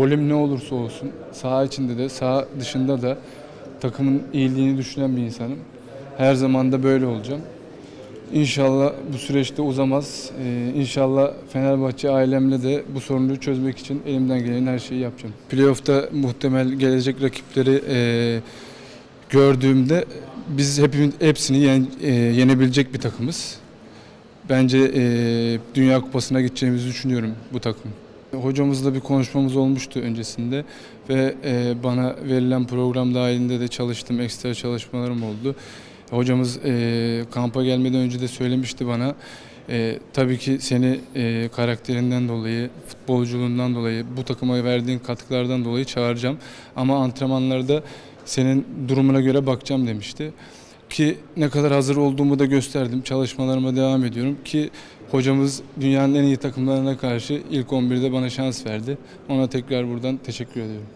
Rolüm ne olursa olsun saha içinde de saha dışında da takımın iyiliğini düşünen bir insanım. Her zaman da böyle olacağım. İnşallah bu süreçte uzamaz. Ee, inşallah Fenerbahçe ailemle de bu sorunu çözmek için elimden gelen her şeyi yapacağım. Playoff'ta muhtemel gelecek rakipleri e, gördüğümde biz hepimiz hepsini yen- e, yenebilecek bir takımız. Bence e, Dünya Kupası'na gideceğimizi düşünüyorum bu takım. Hocamızla bir konuşmamız olmuştu öncesinde ve e, bana verilen program dahilinde de çalıştım, ekstra çalışmalarım oldu. Hocamız e, kampa gelmeden önce de söylemişti bana, e, tabii ki seni karakterinden dolayı, futbolculuğundan dolayı, bu takıma verdiğin katkılardan dolayı çağıracağım. Ama antrenmanlarda senin durumuna göre bakacağım demişti. Ki ne kadar hazır olduğumu da gösterdim. Çalışmalarıma devam ediyorum ki hocamız dünyanın en iyi takımlarına karşı ilk 11'de bana şans verdi. Ona tekrar buradan teşekkür ediyorum.